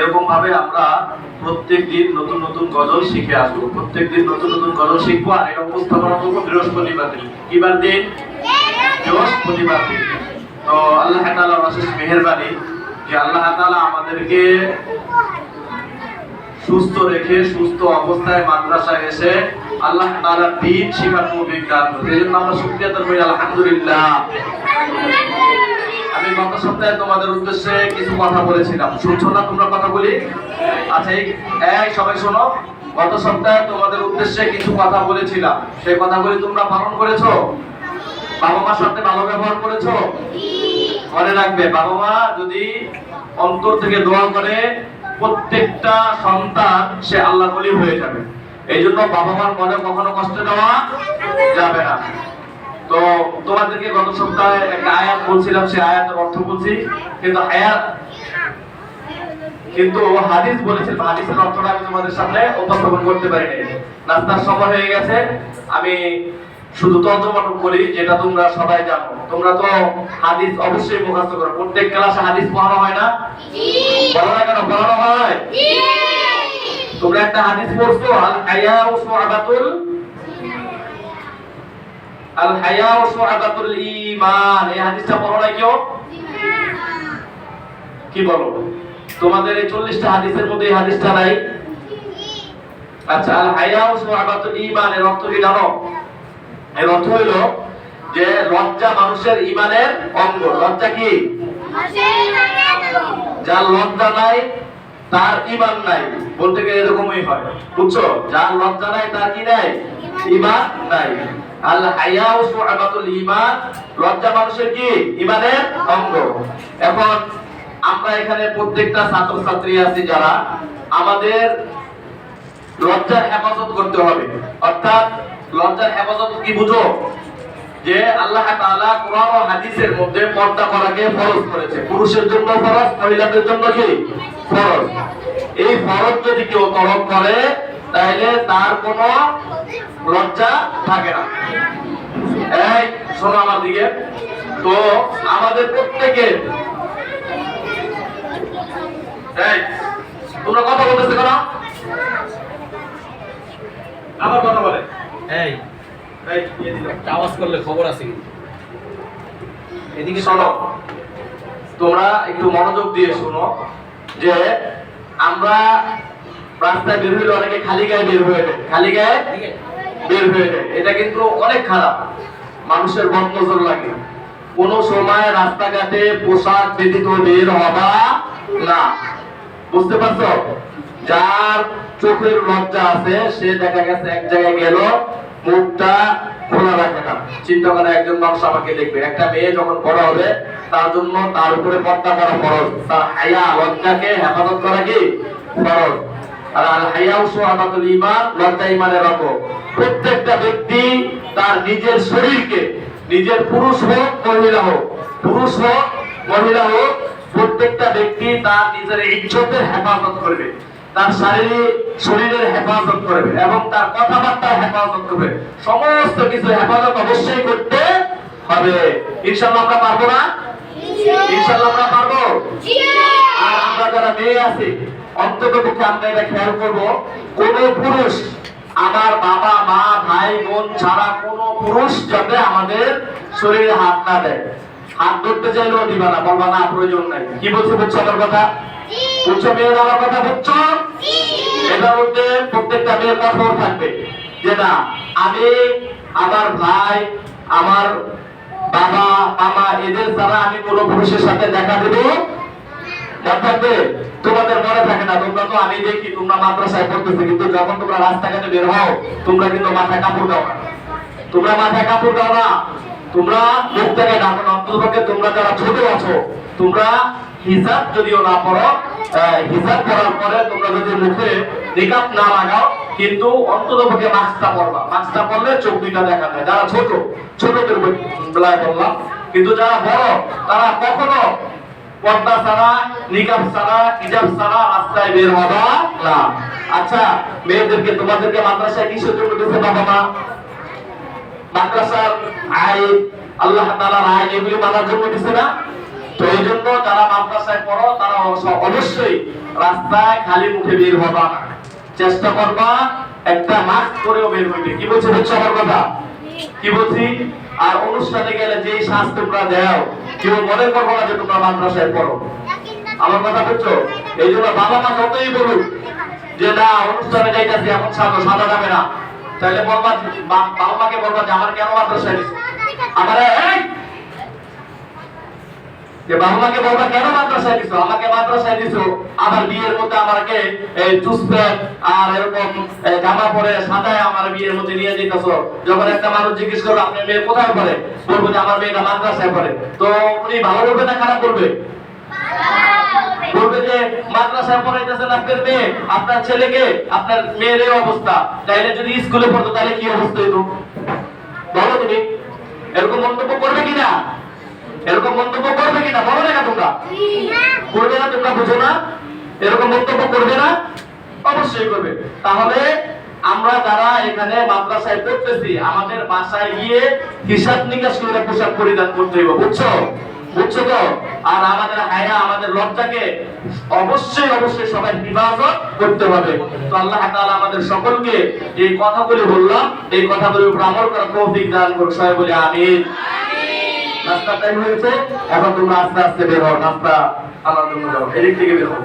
এরকম ভাবে আমরা প্রত্যেক দিন নতুন নতুন গজল শিখে আসব। প্রত্যেক দিন নতুন নতুন গজল শিখব আর এটা উপস্থাপনা করব বৃহস্পতিবার। দিন কিবার দিন? বৃহস্পতিবার। দিন তো আল্লাহ তাআলা অশেষ মেহেরবানি যে আল্লাহ তাআলা আমাদেরকে সুস্থ রেখে সুস্থ অবস্থায় মাদ্রাসায় এসে আল্লাহ তাআলা দিন শিখার তৌফিক দান করেন। আমরা শুকরিয়া আদায় আলহামদুলিল্লাহ। আমি গত সপ্তাহে তোমাদের উদ্দেশ্যে কিছু কথা বলেছিলাম। শুনছো না তোমরা কথা বলি? আচ্ছা এই সবাই শোনো। গত সপ্তাহে তোমাদের উদ্দেশ্যে কিছু কথা বলেছিলাম। সেই কথাগুলি তোমরা পালন করেছ? বাবা মার সাথে ভালো ব্যবহার করেছ? মনে রাখবে, বাবা মা যদি অন্তর থেকে দোয়া করে, প্রত্যেকটা সন্তান সে আল্লাহ বলি হয়ে যাবে। এই জন্য বাবা মার মনে কখনো কষ্ট দেওয়া যাবে না। তো তোমাদেরকে গত সপ্তাহে একটা আয়াত বলছিলাম সে আয়াতের অর্থ বলছি কিন্তু আয়াত কিন্তু হাদিস বলেছিলাম হাদিসের অর্থটা আমি তোমাদের সামনে উপস্থাপন করতে পারিনি। নাস্তার সময় হয়ে গেছে আমি শুধু তর্জমাটক করি যেটা তোমরা সবাই জানো। তোমরা তো হাদিস অবশ্যই মুখস্থ করো। প্রত্যেক ক্লাসে হাদিস পড়ানো হয় না? পড়ানো হয় কেন? পড়ানো হয়? তোমরা একটা হাদিস পড়ছো আল ও সুআবাতুল আল হায়া ও সুআবাতুল ঈমান। এই হাদিসটা পড়ো না কেউ? কি বলো? তোমাদের এই চল্লিশটা হাদিসের মধ্যে এই হাদিসটা নাই? আচ্ছা আল হায়া ও সুআবাতুল ঈমান এর অর্থ কি জানো? এর অর্থ হইল যে লজ্জা মানুষের ইমানের অঙ্গ। লজ্জা কি? যার লজ্জা নাই তার ইমান নাই। বলতে গেলে এরকমই হয়। বুঝছ? যার লজ্জা নাই তার কি নাই? ইমান নাই। আল হায়াউ সুআবাতুল ঈমান, লজ্জা মানুষের কি? ইমানের অঙ্গ। এখন আমরা এখানে প্রত্যেকটা ছাত্র ছাত্রী আছি যারা, আমাদের লজ্জার হেফাজত করতে হবে। অর্থাৎ লজ্জার হেফাজত কি বুঝো? যে আল্লাহ তাআলা কোরআন ও হাদিসের মধ্যে পর্দা করাকে ফরজ করেছে। পুরুষের জন্য ফরজ, মহিলাদের জন্য কি? ফরজ। এই ফরজ যদি কেউ তরক করে তাহলে তার কোনো লজ্জা থাকে না। এই শোনো আমার দিকে। তো আমাদের প্রত্যেকের এই তোমরা কথা বলতেছে কেন? আবার কথা বলে। এই একটা আওয়াজ করলে খবর আছে কিন্তু। এদিকে শোনো। তোমরা একটু মনোযোগ দিয়ে শোনো যে আমরা রাস্তায় বের হইলে অনেকে খালি গায়ে বের হয়ে যায় খালি গায়ে বের হয়ে যায় এটা কিন্তু অনেক খারাপ। মানুষের বদনজর লাগে। কোন সময় রাস্তাঘাটে পোশাক ব্যতীত বের হবা না। বুঝতে পারছ? যার চোখের লজ্জা আছে, সে দেখা গেছে এক জায়গায় গেল, মুখটা খোলা রাখে না। চিন্তা করে একজন মানুষ আমাকে দেখবে। একটা মেয়ে যখন বড় হবে, তার জন্য তার উপরে পর্দা করা ফরজ। তার হায়া, লজ্জাকে হেফাজত করা কি? ফরজ। আর আল হায়াউ সুহাবাতুল ঈমান লজ্জা ঈমানের অঙ্গ। প্রত্যেকটা ব্যক্তি তার নিজের শরীরকে নিজের পুরুষ হোক মহিলা হোক পুরুষ হোক মহিলা হোক প্রত্যেকটা ব্যক্তি তার নিজের ইজ্জতের হেফাজত করবে তার শারীরিক শরীরের হেফাজত করবে এবং তার কথাবার্তার হেফাজত করবে। সমস্ত কিছু হেফাজত অবশ্যই করতে হবে। ইনশাআল্লাহ আমরা পারব না? ইনশাআল্লাহ। আমরা পারব? আর আমরা যারা মেয়ে আছি অন্তত পক্ষে আমরা এটা খেয়াল করব কোন পুরুষ আমার বাবা মা ভাই বোন ছাড়া কোন পুরুষ যাতে আমাদের শরীরে হাত না দেয়। হাত ধরতে চাইলেও দিবা না বলবা না প্রয়োজন নাই। কি বলছো বুঝছ আমার কথা? বুঝছ মেয়ের আমার কথা বুঝছ? এটার মধ্যে প্রত্যেকটা মেয়ে কঠোর থাকবে যে না আমি আমার ভাই আমার বাবা মামা এদের দ্বারা আমি কোনো পুরুষের সাথে দেখা দেবো মনে তোমাদের মনে থাকে না, তোমরা তো আমি দেখি, তোমরা মাদ্রাসায় পড়তেছো, কিন্তু যখন তোমরা রাস্তাঘাটে বের হও, তোমরা কিন্তু মাথায় কাপড় দাও না। তোমরা মাথায় কাপড় দাও না। তোমরা মুখ থেকে ডাকো না, অন্ততপক্ষে তোমরা যারা ছোট আছো, তোমরা হিজাব যদিও না পড়ো হিজাব পড়ার পরে তোমরা যদি মুখে নিকাপ না লাগাও, কিন্তু অন্ততপক্ষে মাস্কটা পড়বা মাস্কটা পড়লে চোখ দুইটা দেখা যায়। যারা ছোট, ছোটদের বেলায় বললাম। কিন্তু যারা বড়, তারা কখনো পর্দা হিজাব বের না। আচ্ছা মেয়েদেরকে, তোমাদেরকে মাদ্রাসায় দিতে বাবা মা মাদ্রাসার আইন, আল্লাহ আইন এগুলি মানার জন্য দিছে না? তো এই জন্য যারা মাদ্রাসায় পড়ো, তারা অবশ্যই রাস্তায় খালি মুখে বের হবা চেষ্টা করবা, একটা মাস্ক করেও বের হইতে। কি বলছে বুঝছ আমার কথা কি বলছি? আর অনুষ্ঠানে গেলে যেই শ্বাস তোমরা দাও, কেউ মনে করব না যে তোমরা মাদ্রাসায় পড়ো। আমার কথা বুঝছ? এই জন্য বাবা মা যতই বলুক যে, না, অনুষ্ঠানে যাইতেছি, এখন ছাত্র সাদা যাবে না। তাহলে বলবা বাবা মাকে বলবা যে, আমার কেন মাদ্রাসায় আমার, এই যে বাবা মাকে বলবা, কেন মাদ্রাসায় দিছো? আমাকে মাদ্রাসায় দিছো। আবার বিয়ের মধ্যে আমাকে এই চুসপ্যান্ট আর এরকম জামা পরে সাদায় আমার বিয়ের মধ্যে নিয়ে যেতেছো যখন একটা মানুষ জিজ্ঞেস করবে আপনার মেয়ে কোথায় পড়ে? বলব যে, আমার মেয়েটা মাদ্রাসায় পড়ে। তো উনি ভালো করবে না খারাপ করবে বলবে যে, মাদ্রাসায় পড়াইতেছেন আপনার মেয়ে, আপনার ছেলেকে, আপনার মেয়ের এই অবস্থা। তাইলে যদি স্কুলে পড়তো তাহলে কি অবস্থা হইতো? বলো তুমি। এরকম মন্তব্য করবে কিনা? এরকম মন্তব্য করবে কিনা বলো না তোমরা। করবে না তোমরা বুঝো না। এরকম মন্তব্য করবে না? অবশ্যই করবে। তাহলে আমরা যারা এখানে মাদ্রাসায় পড়তেছি আমাদের বাসায় গিয়ে হিসাব নিকাশ করে পোশাক পরিধান করতে হইব বুঝছ? বুঝছ তো? আর আমাদের হায়া আমাদের লজ্জাকে অবশ্যই অবশ্যই সবাই হেফাজত করতে হবে। তো আল্লাহ তাআলা আমাদের সকলকে এই কথাগুলি বললাম। এই কথাগুলির উপর আমল করার তৌফিক দান করুন সবাই বলি আমিন। নাস্তার টাইম হয়েছে, এখন তোমরা আস্তে আস্তে বের হও, নাস্তা আনার জন্য যাও এদিক থেকে বের হও।